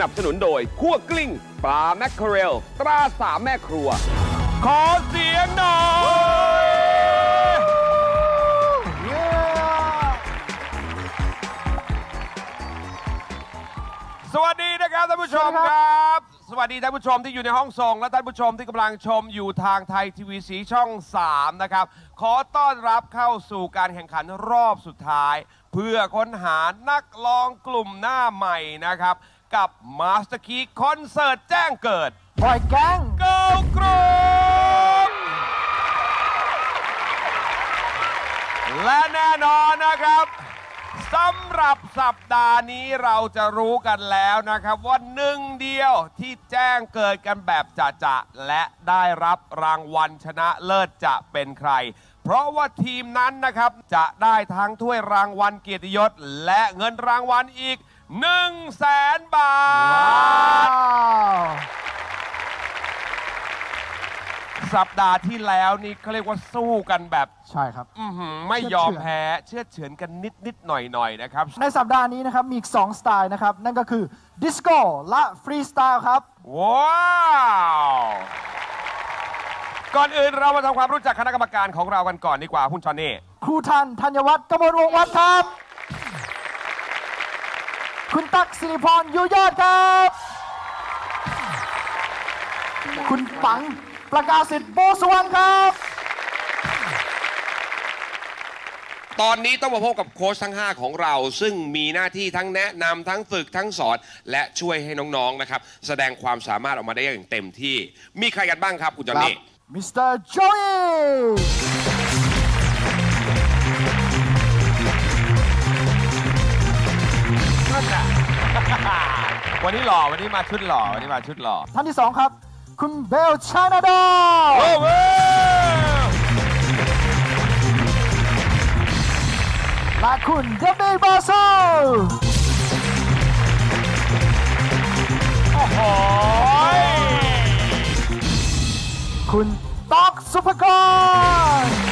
นับสนุนโดยคั่วกลิ้งปลาแมคเคอเรล ตราสามแม่ครัว ขอเสียงหน่อยสวัสดีนะครับท่านผู้ชมครับ สวัสดีท่านผู้ชมที่อยู่ในห้องส่ง และท่านผู้ชมที่กำลังชมอยู่ทางไทยทีวีสีช่อง 3 นะครับ ขอต้อนรับเข้าสู่การแข่งขันรอบสุดท้าย เพื่อค้นหานักร้องกลุ่มหน้าใหม่นะครับ กับ Master Key คอนเสิร์ตแจ้งเกิดบอยแก๊งเกิลกรุ๊ปและแน่นอนนะครับสำหรับสัปดาห์นี้เราจะรู้กันแล้วนะครับ ว่าหนึ่งเดียวที่แจ้งเกิดกันแบบจะๆและได้รับรางวัลชนะเลิศจะเป็นใคร เพราะว่าทีมนั้นนะครับจะได้ทั้งถ้วยรางวัลเกียรติยศ และเงินรางวัลอีก 1 0 0 0 0แสนบาท สัปดาห์ที่แล้วนี่เขาเรียกว่าสู้กันแบบ ใช่ครับ อื้อหือไม่ยอมแพ้ เชื่อดเฉือนกันนิดนิดๆหน่อยหน่อยๆนะครับ ในสัปดาห์นี้นะครับ มีอีก 2 สไตล์นะครับ นั่นก็คือดิสโก้และฟรีสไตล์ครับ ว้าว ก่อนอื่นเรามาทำความรู้จักคณะกรรมการของเรากันก่อนดีกว่าคุณจอนนี่ ครูทันธัญวัฒน์กมลวงศ์วัฒน์ครับ คุณตั๊กสิริพรอยู่ยอดครับ คุณปังประกาศสิทธิ์โบสุวรรณครับ ตอนนี้ต้องมาพบกับโค้ชทั้ง 5 ของเรา ซึ่งมีหน้าที่ทั้งแนะนำทั้งฝึกทั้งสอน และช่วยให้น้องๆนะครับ แสดงความสามารถออกมาได้อย่างเต็มที่ มีใครกันบ้างครับ คุณจอนนี่ มิสเตอร์โจย วันนี้หล่อวันนี้มาชุดหล่อวันนี้มาชุดหล่อท่านที่2ครับ คุณเบลชานาดอโอ้โหและคุณเดวิดบาซูโอ้โหคุณต๊อกสุภกร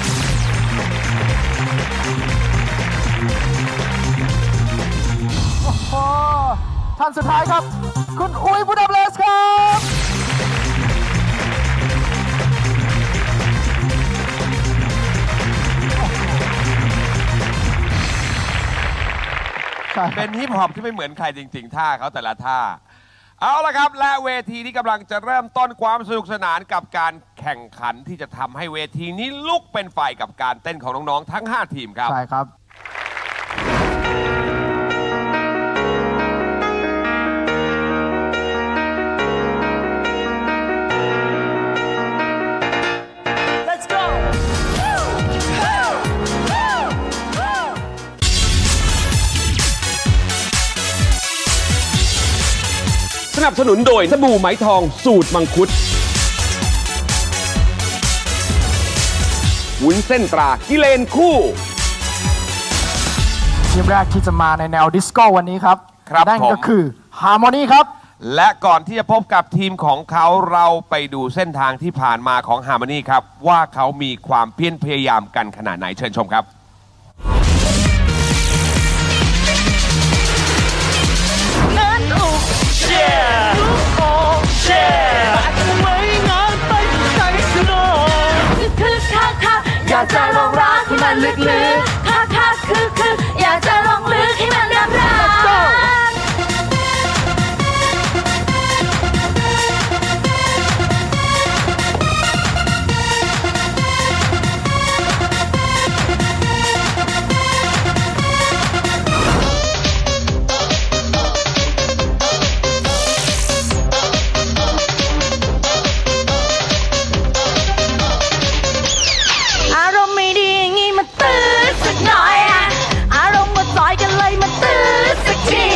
ท่านสุดท้ายครับ คุณอุ้ยบุดาเบลสครับใช่เป็นฮิปฮอปที่ไม่เหมือนใครจริง ๆ ท่าเขาแต่ละท่า เอาละครับ และเวทีที่กำลังจะเริ่มต้นความสนุกสนานกับการแข่งขันที่จะทำให้เวทีนี้ลุกเป็นไฟกับการเต้นของน้อง ๆ ทั้ง 5 ทีมครับ ใช่ครับ สนับสนุนโดยสบู่ไหมทองสูตรมังคุดวุ้นเส้นตรากิเลนคู่ ทีมแรกที่จะมาในแนวดิสโก้วันนี้ครับครับนั่นผมก็คือ Harmony ครับ และก่อนที่จะพบกับทีมของเขาเราไปดูเส้นทางที่ผ่านมาของ Harmony ครับ ว่าเขามีความเพียรพยายามกันขนาดไหนเชิญชมครับ อยากจะลองรักให้มันลึกลึกคักคักคือคืออยากจะลองลึกให้มันรักรัก ตื้อสักที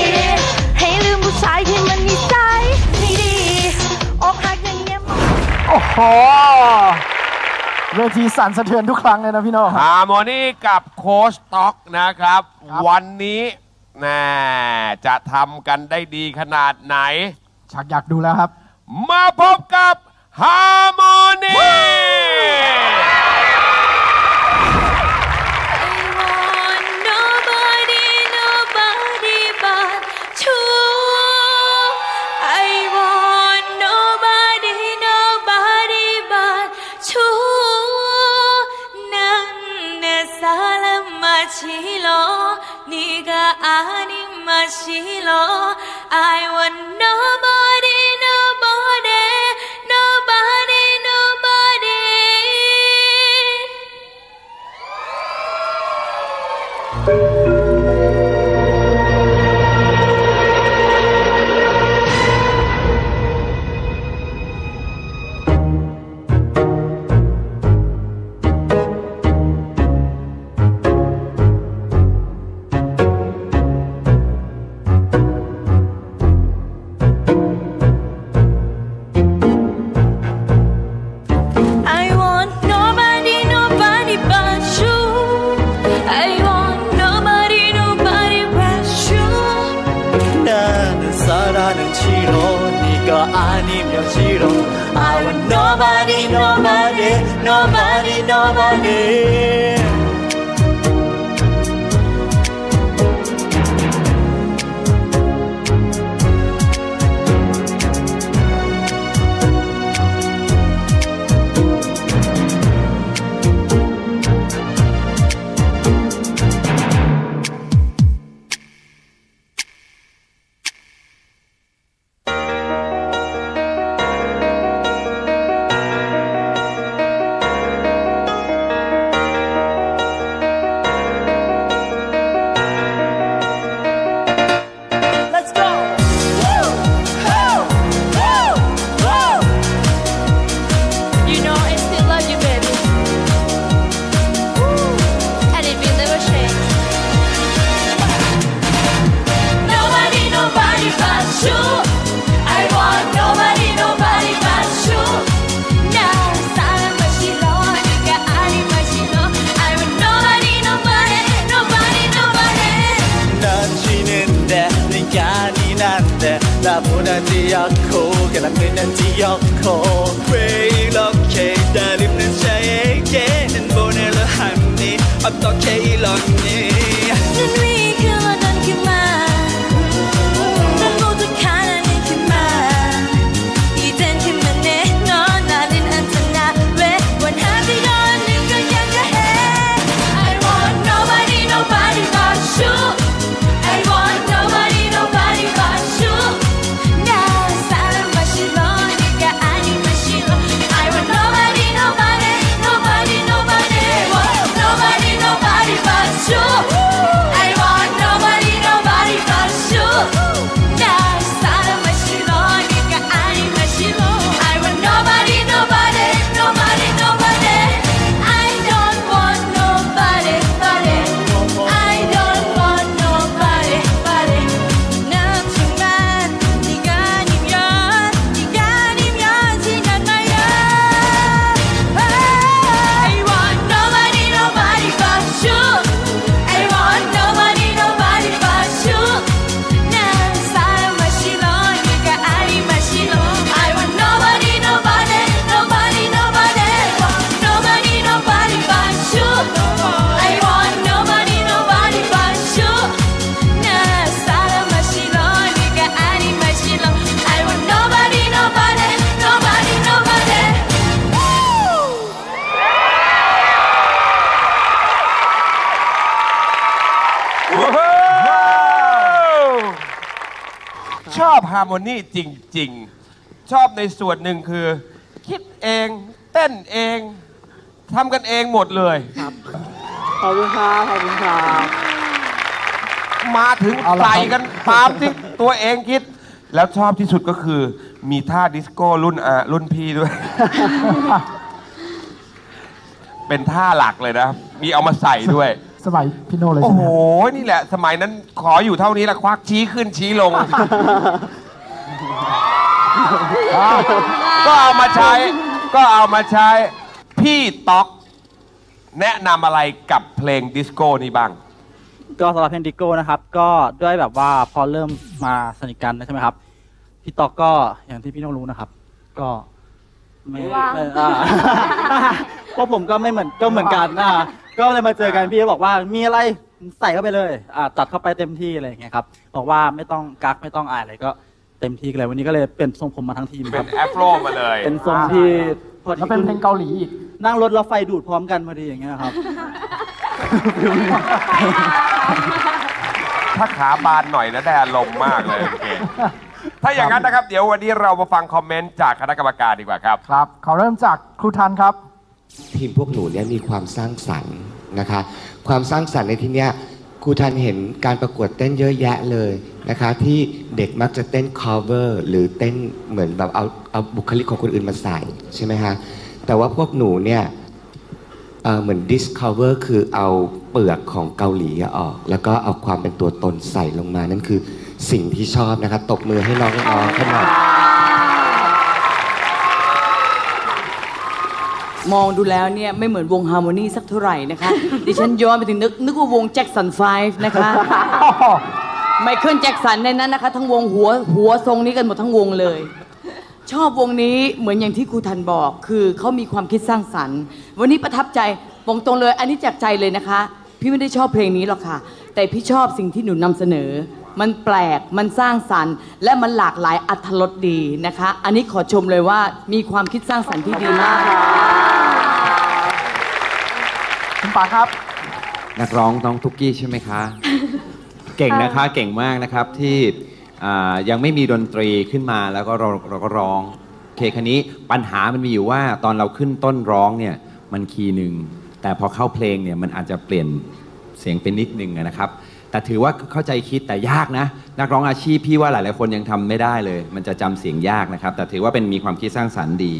ให้ลืมผู้ชายที่มันนิสัยไม่ดีอกหักอย่างเงี้ยโอ้โหเวทีสั่นสะเทือนทุกครั้งเลยนะพี่โน่ ฮาร์โมนีกับโค้ชต็อกนะครับ ครับ วันนี้แน่จะทำกันได้ดีขนาดไหนชักอยากดูแล้วครับ มาพบกับฮาร์โมนี 西楼。 อบฮาร์โมนีจริง ๆ ชอบในส่วนหนึ่งคือ คิดเองเต้นเองทำกันเองหมดเลย ขอบคุณครับขอบคุณครับมาถึงเอาละครับใส่กันตามที่ตัวเองคิด แล้วชอบที่สุดก็คือ มีท่าดิสโก้รุ่นอ่ารุ่นพี่ด้วย เป็นท่าหลักเลยนะ มีเอามาใส่ด้วย สมัยพี่โน่เลยโอ้ใช่ไหโหมครับนี่แหละ สมัยนั้นขออยู่เท่านี้ละควักชี้ขึ้นชี้ลง ก็เอามาใช้ ก็เอามาใช้ พี่ต๊อก แนะนำอะไรกับเพลงดิสโก้นี้บ้าง ก็สำหรับเพลงดิโก้นะครับ ก็ด้วยแบบว่าพอเริ่มมาสนิทกันใช่ไหมครับ พี่ตอกก็อย่างที่พี่น้องรู้นะครับ ก็ไม่ว้าวไม่อ่า เพราะผมก็ไม่เหมือนก็เหมือนกันอ่า ก็เลยมาเจอกันพี่ก็บอกว่ามีอะไรใส่เข้าไปเลยอ่าตัดเข้าไปเต็มที่อะไรอย่างเงี้ยครับบอกว่าไม่ต้องกักไม่ต้องอายอะไรก็เต็มที่กันเลยวันนี้ก็เลยเป็นทรงผมมาทั้งทีมคเป็รับนแอฟโรมาเลย เป็นทรงที่พอดีแล้วเป็นเพลงเกาหลีอีก นั่งรถแล้วไฟดูดพร้อมกันพอดีอย่างเงี้ยครับ ถ้าขาบานหน่อยนะได้อารมณ์มากเลยโอเคถ้าอย่างนั้นนะครับ เดี๋ยววันนี้เรามาฟังคอมเมนต์จากคณะกรรมการดีกว่าครับ ครับขอเริ่มจากครูทันครับ ทีมพวกหนูเนี่ยมีความสร้างสรรค์นะคะ ความสร้างสรรค์ในที่เนี้ยครูทันเห็นการประกวดเต้นเยอะแยะเลยนะคะ ที่เด็กมักจะเต้น cover หรือเต้นเหมือนแบบเอาเอาบุคลิกของคนอื่นมาใส่ใช่ไหมคะแต่ว่าพวกหนูเนี่ยเอ่อเหมือน discover คือเอาเปลือกของเกาหลีออก แล้วก็เอาความเป็นตัวตนใส่ลงมา นั่นคือสิ่งที่ชอบนะคะ ตบมือให้น้องๆขึ้นมา มองดูแล้วเนี่ยไม่เหมือนวงฮาร์โมนีสักเท่าไหร่นะคะ ดิฉันย้อนไปถึงนึกนึกว่าวงแจ็คสันไฟฟ์นะคะไมเคิลแจ็คสันในนั้นนะคะ ทั้งวงหัวหัวทรงนี้กันหมดทั้งวงเลย ชอบวงนี้เหมือนอย่างที่ครูทันบอก คือเขามีความคิดสร้างสรรค์ วันนี้ประทับใจบอกตรงเลย อันนี้จากใจเลยนะคะ พี่ไม่ได้ชอบเพลงนี้หรอกค่ะ แต่พี่ชอบสิ่งที่หนูนำเสนอ มันแปลกมันสร้างสรรค์ และมันหลากหลายอัธรสดีนะคะ อันนี้ขอชมเลยว่ามีความคิดสร้างสรรค์ที่ดีมาก ป๋าครับ นักร้องน้องทุกกี้ใช่ไหมคะ เก่งนะคะเก่งมากนะครับที่อ่ายังไม่มีดนตรีขึ้นมาแล้วก็เราเราก็ร้องโอเคคันนี้ปัญหามันมีอยู่ว่าตอนเราขึ้นต้นร้องเนี่ยมันคีย์หนึ่งแต่พอเข้าเพลงเนี่ยมันอาจจะเปลี่ยนเสียงเป็นนิดนึงอะนะครับ แต่ถือว่าเข้าใจคิดแต่ยากนะ นักร้องอาชีพพี่ว่าหลายๆคนยังทำไม่ได้เลย มันจะจำเสียงยากนะครับ แต่ถือว่าเป็นมีความคิดสร้างสรรค์ดี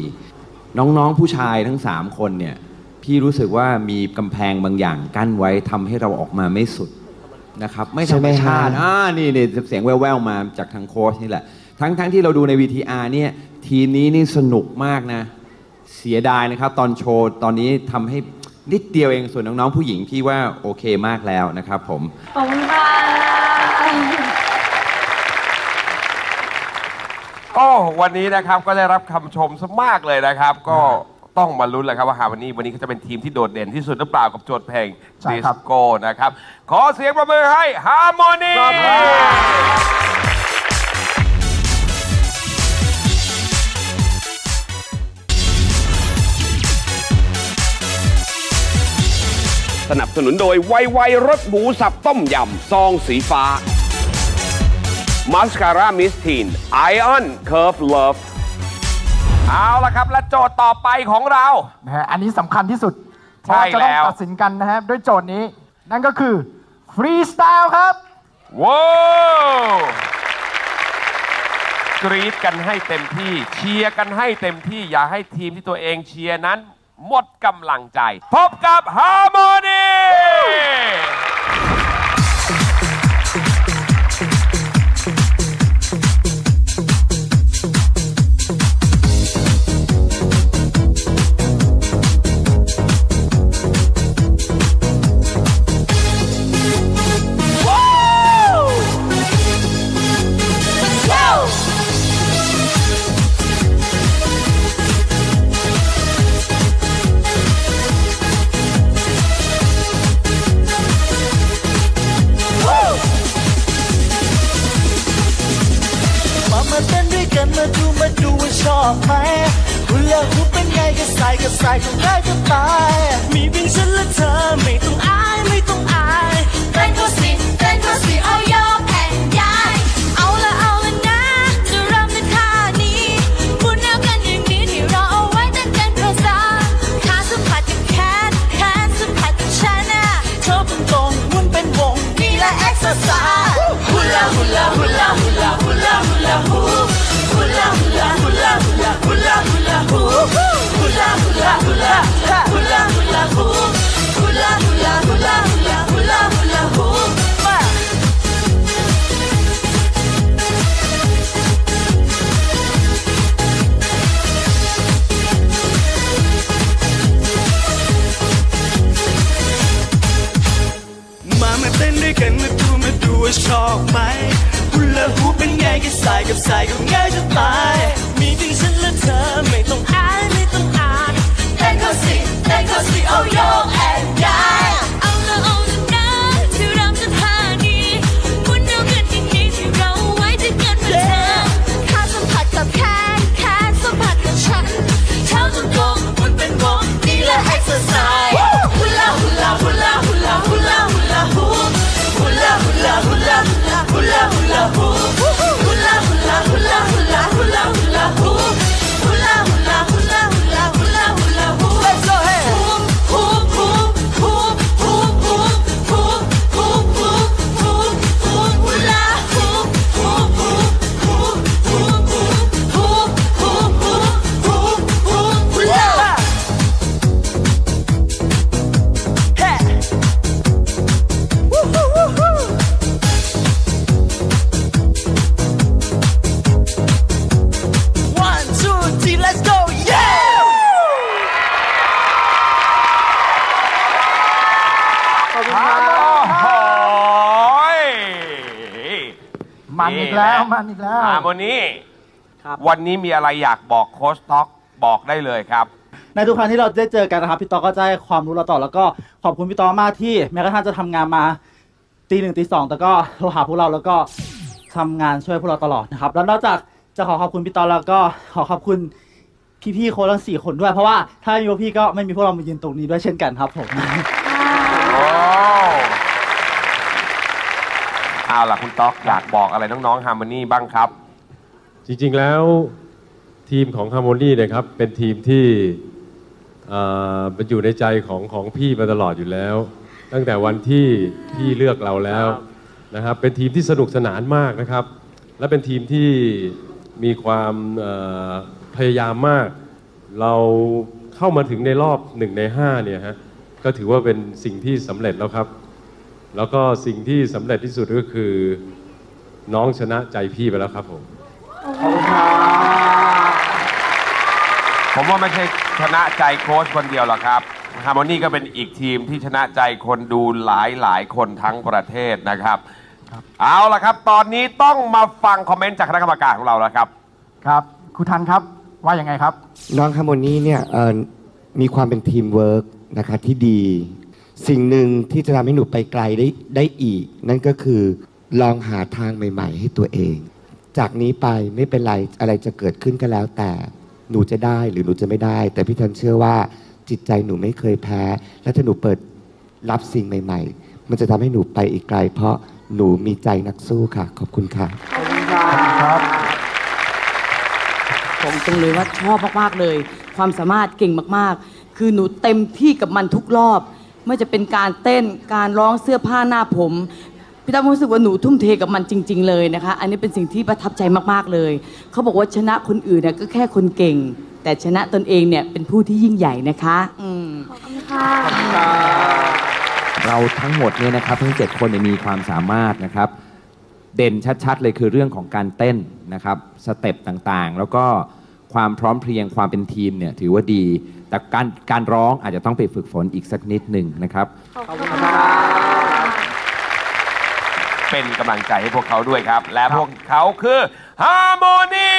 น้องๆผู้ชายทั้ง 3 คนเนี่ย พี่รู้สึกว่ามีกำแพงบางอย่างกั้นไว้ทำให้เราออกมาไม่สุดนะครับ ไม่ใช่ธรไหรมมชาติฮะอ่านี่นี่เสียงแว่วๆมาจากทางโค้ชนี่แหละ ทั้งทั้งที่เราดูใน VTR เนี่ยทีมนี้นี่สนุกมากนะ เสียดายนะครับ ตอนโชว์ตอนนี้ทำให้นิดเดียวเองส่วนน้องๆผู้หญิงพี่ว่าโอเคมากแล้วนะครับผม ขอบคุณค่ะโอ้วันนี้นะครับก็ได้รับคำชมซะมากเลยนะครับก็ ต้องมาลุ้นแหละครับว่าฮาร์วันนี้วันนี้เขาจะเป็นทีมที่โดดเด่นที่สุดหรือเปล่ากับโจทย์เพลงใช่ดิครัสบ โก้นะครับ ขอเสียงประมือให้ฮาร์โมนี สนับสนุนโดยไวไวรสหมูสับต้มยำ ซองสีฟ้า มาสคาร่ามิสทีนไอออนเคิร์ฟเลิฟ เอาละครับ และโจทย์ต่อไปของเรา นะฮะอันนี้สำคัญที่สุดเพใช่ราะจะต้องแล้วตัดสินกันนะฮะด้วยโจทย์นี้ นั่นก็คือฟรีสไตล์ครับ ว้าวกรีดกันให้เต็มที่ เชียร์กันให้เต็มที่อย่าให้ทีมที่ตัวเองเชียร์นั้น หมดกำลังใจ พบกับฮาร์โมนี ใส่ มาดูว่าชอบไหมฮุลาฮูปเป็นไงก็ใส่กับใส่ก็ง่ายจะตาย มีเพียงฉันและเธอไม่ต้องอายไม่ต้องอายเต้นเขาสิเต้นเขาสิเอาโยกแอนย้ายเอาละเอาละนะที่เริ่มจะท่านี้มุนเดียวกันอย่างนี้ที่เราไว้ด้วยกันเหมือนเธอขาสัมผัสกับแขนแขนสัมผัสกับฉันเท้าจงโยกมันเป็นวงนี่แหละ exercise ฮุลาฮุลาฮุลาฮุลาคุณ ¡La hula hula! มันอีกแล้วมันอีกแล้วฮาร์โมนีครับ วันนี้มีอะไรอยากบอกโค้ชท็อกบอกได้เลยครับ ในทุกครั้งที่เราได้เจอกันนะครับพี่ต๊อกก็จะให้ความรู้เราต่อแล้วก็ขอบคุณพี่ต๊อกมากที่แม้กระทั่งจะทำงานมาตีหนึ่งตีสองแต่ก็โทรหาพวกเราแล้วก็ทำงานช่วยพวกเราตลอดนะครับ แล้วนอกจากจะขอขอบคุณพี่ต๊อกแล้วก็ขอขอบคุณพี่ๆโค้ชทั้งสี่คนด้วย เพราะว่าถ้าไม่มีพวกพี่ก็ไม่มีพวกเรามายืนตรงนี้ด้วยเช่นกันครับผม โอ้ เอาล่ะคุณต๊อกอยากบอกอะไรน้องๆฮาร์โมนีบ้างครับ จริงๆแล้วทีมของ Harmony นะครับ เป็นทีมที่เอ่อมันอยู่ในใจของของพี่มาตลอดอยู่แล้ว ตั้งแต่วันที่พี่เลือกเราแล้วนะครับ เป็นทีมที่สนุกสนานมากนะครับ และเป็นทีมที่มีความเอ่อพยายามมาก เราเข้ามาถึงในรอบหนึ่งในห้าเนี่ยฮะก็ถือว่าเป็นสิ่งที่สำเร็จแล้วครับ แล้วก็สิ่งที่สำเร็จที่สุดก็คือ น้องชนะใจพี่ไปแล้วครับผมผมว่าไม่ใช่ชนะใจโค้ชคนเดียวหรอกครับฮาร์โมนีก็เป็นอีกทีมที่ชนะใจคนดูหลายหลายๆคนทั้งประเทศนะครับ เอาล่ะครับ ตอนนี้ต้องมาฟังคอมเมนต์จากคณะกรรมการของเราแล้วครับ ครับครูทันครับว่ายังไงครับ น้องฮาร์โมนีเนี่ยเอ่อมีความเป็นทีมเวิร์กนะคะที่ดี สิ่งหนึ่งที่จะทำให้หนูไปไกลได้ได้อีก นั่นก็คือลองหาทางใหม่ ๆ ให้ตัวเอง จากนี้ไปไม่เป็นไรอะไรจะเกิดขึ้นก็แล้ว แต่หนูจะได้หรือหนูจะไม่ได้ แต่พี่ทันเชื่อว่าจิตใจหนูไม่เคยแพ้ และถ้าหนูเปิดรับสิ่งใหม่ ๆ มันจะทำให้หนูไปอีกไกล เพราะหนูมีใจนักสู้ค่ะ ขอบคุณค่ะ ครับ ผมตรงเลยว่าชอบมาก ๆ เลย ความสามารถเก่งมาก ๆ คือหนูเต็มที่กับมันทุกรอบ ไม่จะเป็นการเต้นการร้องเสื้อผ้าหน้าผมพี่ตั้มรู้สึกว่าหนูทุ่มเทกับมันจริง ๆ เลยนะคะ อันนี้เป็นสิ่งที่ประทับใจมากๆเลย เขาบอกว่าชนะคนอื่นเนี่ยก็แค่คนเก่ง แต่ชนะตนเองเนี่ยเป็นผู้ที่ยิ่งใหญ่นะคะอืมเราทั้งหมดเนี่ยนะครับทั้ง 7 คนเนี่ยมีความสามารถนะครับ เด่นชัดๆเลยคือเรื่องของการเต้นนะครับสเต็ปต่างๆ แล้วก็ ความพร้อมเพรียงความเป็นทีมเนี่ยถือว่าดี แต่การการร้องอาจจะต้องไปฝึกฝนอีกสักนิดหนึ่งนะครับเป็นกำลังใจให้พวกเขาด้วยครับ และพวกเขาคือฮาร์โมนี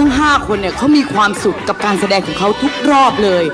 ทั้ง 5 คนเนี่ยเขามีความสุขกับการแสดงของเขาทุกรอบเลย